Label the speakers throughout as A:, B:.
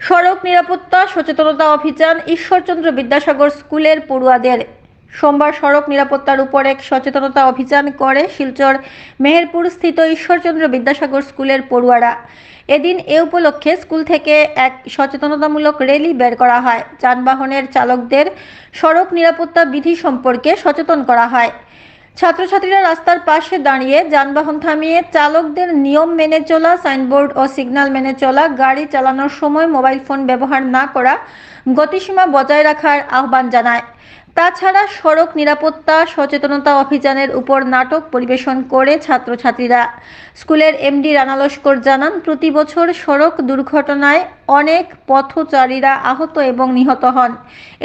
A: সড়ক নিরাপত্তা, সচেতনতা অভিযান, ঈশ্বরচন্দ্র বিদ্যাসাগর স্কুলের পড়ুয়াদের। সোমবার সড়ক নিরাপত্তার উপর এক সচেতনতা অভিযান করে শিলচর মেহেরপুর স্থিত ঈশ্বরচন্দ্র বিদ্যাসাগর স্কুলের পড়ুয়ারা। এদিন এ উপলক্ষে স্কুল থেকে এক সচেতনতামূলক র্যালি বের করা হয়। যানবাহনের চালকদের সড়ক নিরাপত্তা বিধি সম্পর্কে সচেতন করা হয়। ছাত্রছাত্রীরা রাস্তার পাশে দাঁড়িয়ে যানবাহন থামিয়ে চালকদের নিয়ম মেনে চলা, সাইনবোর্ড ও সিগন্যাল মেনে চলা, গাড়ি চালানোর সময় মোবাইল ফোন ব্যবহার না করা, গতিসীমা বজায় রাখার আহ্বান জানায়। তাছাড়া সড়ক নিরাপত্তা, সচেতনতা অভিযানের উপর নাটক পরিবেশন করে ছাত্রছাত্রীরা। স্কুলের এমডি রানা লস্কর জানান, প্রতি বছর সড়ক দুর্ঘটনায় অনেক পথচারীরা আহত এবং নিহত হন।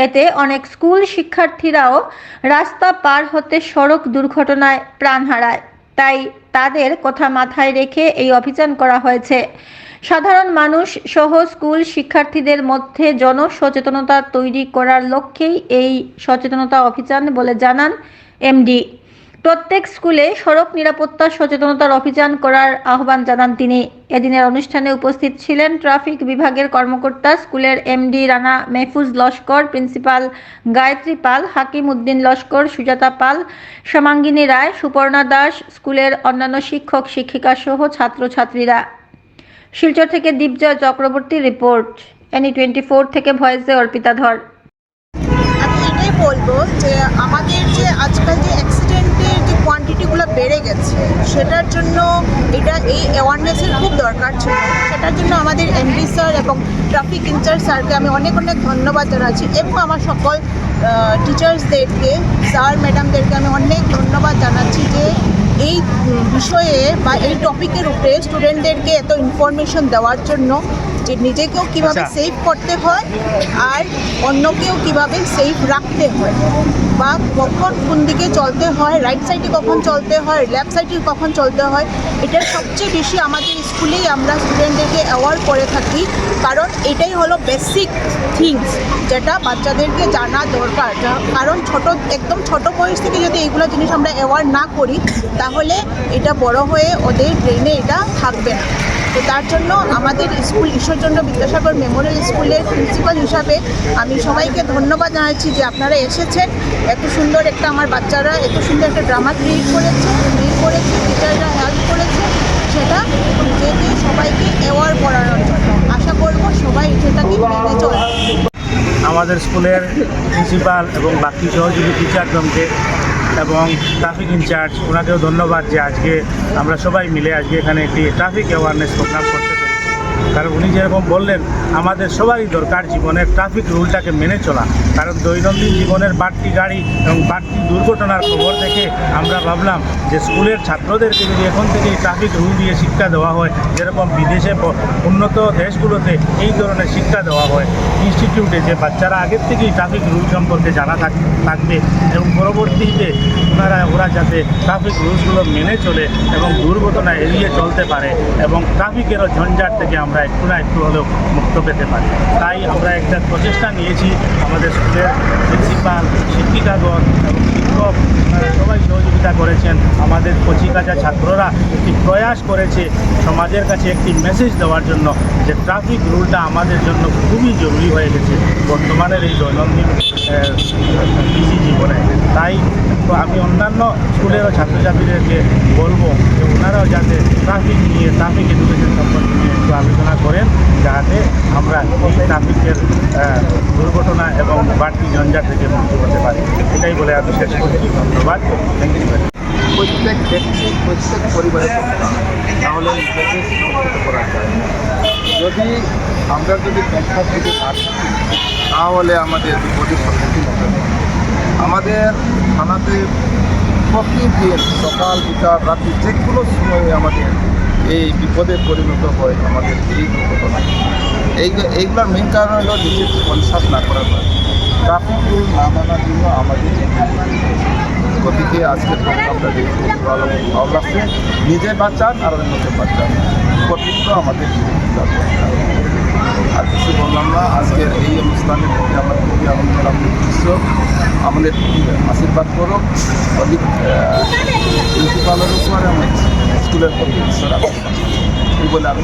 A: এতে অনেক স্কুল শিক্ষার্থীরাও রাস্তা পার হতে সড়ক দুর্ঘটনায় প্রাণ হারায়। তাই তাদের কথা মাথায় রেখে এই অভিযান করা হয়েছে। সাধারণ মানুষ সহ স্কুল শিক্ষার্থীদের মধ্যে জনসচেতনতা তৈরি করার লক্ষ্যেই এই সচেতনতা অভিযান বলে জানান এমডি। প্রত্যেক স্কুলে সড়ক নিরাপত্তা সচেতনতার অভিযান করার আহ্বান জানান তিনি। এদিনের অনুষ্ঠানে উপস্থিত ছিলেন ট্রাফিক বিভাগের কর্মকর্তা স্কুলের এমডি রানা মেহফুজ লস্কর, প্রিন্সিপাল গায়ত্রী পাল, হাকিম উদ্দিন লস্কর, সুজাতা পাল শ্যামাঙ্গিনী রায়, সুপর্ণা দাস, স্কুলের অন্যান্য শিক্ষক, শিক্ষিকা সহ ছাত্রছাত্রীরা। শিলচর থেকে Dipjoy Chakraborty report. Any twenty four থেকে ভয়েসে অর্পিতা ধর।
B: বলব যে আমাদের যে আজকাল যে অ্যাক্সিডেন্টের যে কোয়ান্টিটিগুলো বেড়ে গেছে, সেটার জন্য এটা এই অ্যাওয়ারনেসের খুব দরকার ছিল। সেটার জন্য আমাদের এমডি স্যার এবং ট্রাফিক ইনচার্জ স্যারকে আমি অনেক অনেক ধন্যবাদ জানাচ্ছি এবং আমার সকল টিচার্সদেরকে স্যার ম্যাডামদেরকে আমি অনেক ধন্যবাদ জানাচ্ছি যে এই বিষয়ে বা এই টপিকের উপরে স্টুডেন্টদেরকে এত ইনফরমেশন দেওয়ার জন্য যে নিজেকেও কীভাবে
C: আচ্ছা।
B: সেভ করতে হয় আর অন্যকেও কীভাবে সেফ রাখতে হয় বা কখন কোন দিকে চলতে হয় রাইট সাইডে কখন চলতে হয় লেফট সাইডে কখন চলতে হয় এটা সবচেয়ে বেশি আমাদের স্কুলেই আমরা স্টুডেন্টদেরকে অ্যাওয়ার্ড করে থাকি। কারণ এটাই হলো বেসিক থিংস যেটা বাচ্চাদেরকে জানা দরকার। কারণ ছোট একদম ছোট বয়স থেকে যদি এইগুলো জিনিস আমরা অ্যাওয়ার্ড না করি তাহলে এটা বড় হয়ে ওদের ব্রেনে এটা থাকবে না। তো তার জন্য আমাদের স্কুল ঈশ্বরচন্দ্র বিদ্যাসাগর মেমোরিয়াল স্কুলের প্রিন্সিপাল হিসাবে আমি সবাইকে ধন্যবাদ জানাচ্ছি যে আপনারা এসেছেন। এত সুন্দর একটা আমার বাচ্চারা, এত সুন্দর একটা ড্রামা ক্রিয়েট করেছে ক্রিয়েট করেছে, টিচাররা হেল্প করেছে। সেটা যে যে সবাইকে অ্যাওয়ার্ড করানোর জন্য। আশা করব সবাই সেটাকে মেনে চলবে।
C: আমাদের স্কুলের প্রিন্সিপাল এবং বাকি সহযোগী টিচারগণকে এবং ট্রাফিক ইনচার্জ ওনাকেও ধন্যবাদ যে আজকে আমরা সবাই মিলে আজকে এখানে একটি ট্রাফিক অ্যাওয়ারনেস প্রোগ্রাম করতে কারণ উনি যেরকম বললেন, আমাদের সবারই দরকার জীবনের ট্রাফিক রুলটাকে মেনে চলা। কারণ দৈনন্দিন জীবনের বাড়তি গাড়ি এবং বাড়তি দুর্ঘটনার খবর দেখে আমরা ভাবলাম যে স্কুলের ছাত্রদেরকে যদি এখন থেকে ট্রাফিক রুল দিয়ে শিক্ষা দেওয়া হয়, যেরকম বিদেশে উন্নত দেশগুলোতে এই ধরনের শিক্ষা দেওয়া হয় ইনস্টিটিউটে যে বাচ্চারা আগের থেকেই ট্রাফিক রুল সম্পর্কে জানা থাক- থাকবে এবং পরবর্তীতে ওনারা, ওরা যাতে ট্রাফিক রুলসগুলো মেনে চলে এবং দুর্ঘটনা এড়িয়ে চলতে পারে এবং ট্রাফিকেরও ঝঞ্ঝাট থেকে আমরা একটু না একটু হলেও মুক্ত পেতে পারি। তাই আমরা একটা প্রচেষ্টা নিয়েছি আমাদের স্কুলের প্রিন্সিপাল শিক্ষিকাগণ এবং শিক্ষক ওনারা সবাই সহযোগিতা করেছেন আমাদের কচিকাচা ছাত্ররা একটি প্রয়াস করেছে সমাজের কাছে একটি মেসেজ দেওয়ার জন্য যে ট্রাফিক রুলটা আমাদের জন্য খুবই জরুরি হয়ে গেছে। বর্তমানের এই দৈনন্দিন বিজি জীবনে। তাই তো আমি অন্যান্য স্কুলেরও ছাত্রছাত্রীদেরকে বলব যে ওনারাও যাতে ট্রাফিক নিয়ে ট্রাফিক এডুকেশন সম্পর্কে নিয়ে একটু আলোচনা করেন, যাতে আমরা এই ট্রাফিকের দুর্ঘটনা এবং বাড়তি ঝঞ্ঝাট থেকে মুক্তি হতে পারি। এটাই বলে আমি শেষ করছি। ধন্যবাদ। থ্যাংক ইউ
D: প্রত্যেক ব্যক্তি, প্রত্যেক পরিবারে করতে তাহলে দেশে সংস্কৃত করা যায়। যদি আমরা যদি ব্যাখ্যা থেকে থাকি, তাহলে আমাদের বিপদের সম্মুখীন হতে হবে। আমাদের থানাতে প্রতিদিন সকাল, বিকাল, রাত্রি যে কোনো সময়ে আমাদের এই বিপদে পরিণত হয়, আমাদের এই দুর্ঘটনা। এই এইগুলোর মেন কারণ হলো নিজের কনসাস না করার। ট্রাফিক রুল না মানার জন্য আমাদের গতিকে আজকের প্রোগ্রামটা দেখে ভালো ভালো লাগছে, নিজে বাঁচান আর অন্যকে বাঁচান প্রতিনিধিত্ব আমাদের আর কিছু বললাম না, আজকের এই অনুষ্ঠানের প্রতি আমার খুবই আনন্দ লাগল দৃশ্য আমাদের আশীর্বাদ করুক অধিক প্রিন্সিপালের উপরে আমার স্কুলের প্রতি ঈশ্বর। এই বলে আমি